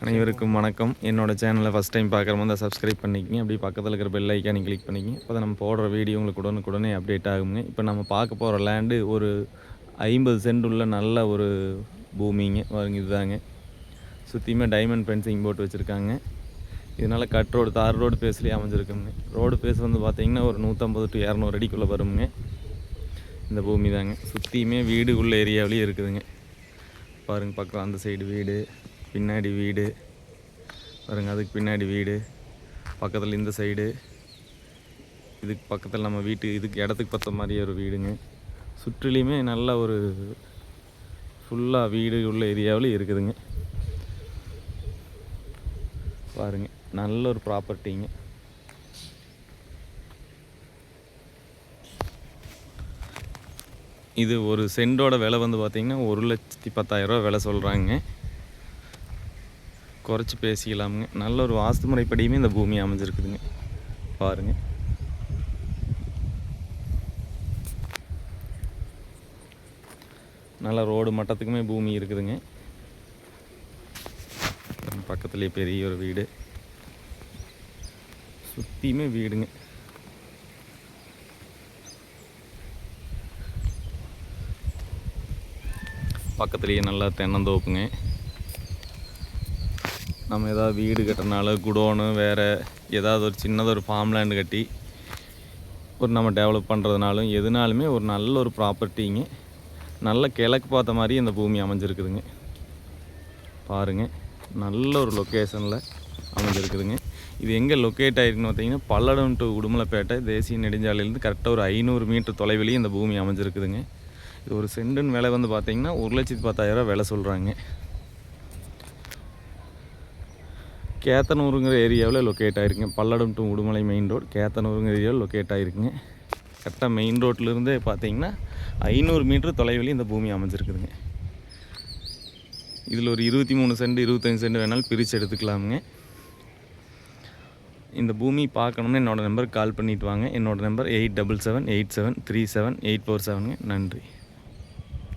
அனைவருக்கும் வணக்கம். என்னோட சேனலை ஃபஸ்ட் டைம் பார்க்குற மாதிரி சப்ஸ்கிரைப் பண்ணிக்கங்க. அப்படியே பக்கத்தில் இருக்கிற பெல் ஐக்கானி கிளிக் பண்ணிக்கங்க. அப்போ நம்ம போடுற வீடியோ உங்களுக்கு உடனுக்குடனே அப்டேட் ஆகுங்க. இப்போ நம்ம பார்க்க போகிற லேண்டு ஒரு ஐம்பது சென்ட் உள்ள நல்ல ஒரு பூமிங்க. வருங்க இதுதாங்க. சுற்றியுமே டைமண்ட் பென்சிங் போட்டு வச்சுருக்காங்க. இதனால் கட் ரோடு தார் ரோடு பேஸ்லேயே அமைஞ்சிருக்குங்க. ரோடு பேஸ் வந்து பார்த்திங்கன்னா ஒரு நூற்றம்பது டு இரநூறு அடிக்குள்ளே வருங்க. இந்த பூமி தாங்க சுற்றியுமே வீடு உள்ள ஏரியாவிலேயே இருக்குதுங்க. பாருங்க பக்கம் அந்த சைடு வீடு. பின்னாடி வீடு. பாருங்க அதுக்கு பின்னாடி வீடு. பக்கத்தில் இந்த சைடு இதுக்கு பக்கத்தில் நம்ம வீட்டு இதுக்கு இடத்துக்கு பற்ற மாதிரி ஒரு வீடுங்க. சுற்றிலையுமே நல்ல ஒரு ஃபுல்லாக வீடு உள்ள ஏரியாவில் இருக்குதுங்க. பாருங்க நல்ல ஒரு ப்ராப்பர்ட்டிங்க இது ஒரு சென்டோட விலை வந்து பார்த்திங்கன்னா ஒரு லட்சத்தி பத்தாயிரரூவா விலை சொல்கிறாங்க குறைச்சி பேசிக்கலாமுங்க. நல்ல ஒரு வாஸ்து முறைப்படியுமே இந்த பூமி அமைஞ்சிருக்குதுங்க. பாருங்க. நல்ல ரோடு மட்டத்துக்குமே பூமி இருக்குதுங்க. பக்கத்துலேயே பெரிய ஒரு வீடு. சுற்றியுமே வீடுங்க. பக்கத்துலேயே நல்லா தென்னந்தோப்புங்க. நம்ம ஏதாவது வீடு கட்டுறனால குடோனு வேறு ஏதாவது ஒரு சின்னதாக ஒரு ஃபார்ம் லேண்டு கட்டி ஒரு நம்ம டெவலப் பண்ணுறதுனாலும் எதுனாலுமே ஒரு நல்ல ஒரு ப்ராப்பர்ட்டிங்க நல்ல கிழக்கு பார்த்த மாதிரி இந்த பூமி அமைஞ்சிருக்குதுங்க. பாருங்கள் நல்ல ஒரு லொக்கேஷனில் அமைஞ்சிருக்குதுங்க. இது எங்கே லொக்கேட் ஆகிருக்குன்னு பார்த்தீங்கன்னா பல்லடம் டு உடுமலைப்பேட்டை தேசிய நெடுஞ்சாலையிலேருந்து கரெக்டாக ஒரு ஐநூறு மீட்டர் தொலைவிலேயே இந்த பூமி அமைஞ்சிருக்குதுங்க. இது ஒரு சென்டுன்னு விலை வந்து பார்த்திங்கன்னா ஒரு லட்சத்தி பத்தாயிரம் விலை சொல்கிறாங்க கேத்தனூருங்கிற ஏரியாவில் locate ஆகிருக்குங்க Palladam to Udumalai main road கேத்தனூருங்கிற ஏரியாவில் லொக்கேட் ஆகிருக்குங்க கரெக்டாக மெயின் ரோட்லேருந்தே பார்த்தீங்கன்னா ஐநூறு மீட்டர் தொலைவில் இந்த பூமி அமைஞ்சிருக்குதுங்க. இதில் ஒரு இருபத்தி மூணு சென்ட் இருபத்தஞ்சி சென்ட் வேணாலும் பிரித்து எடுத்துக்கலாமுங்க. இந்த பூமி பார்க்கணும்னு என்னோடய நம்பருக்கு கால் பண்ணிவிட்டு வாங்க. என்னோடய number eight double seven eight seven three seven eight four செவனுங்க நன்றி.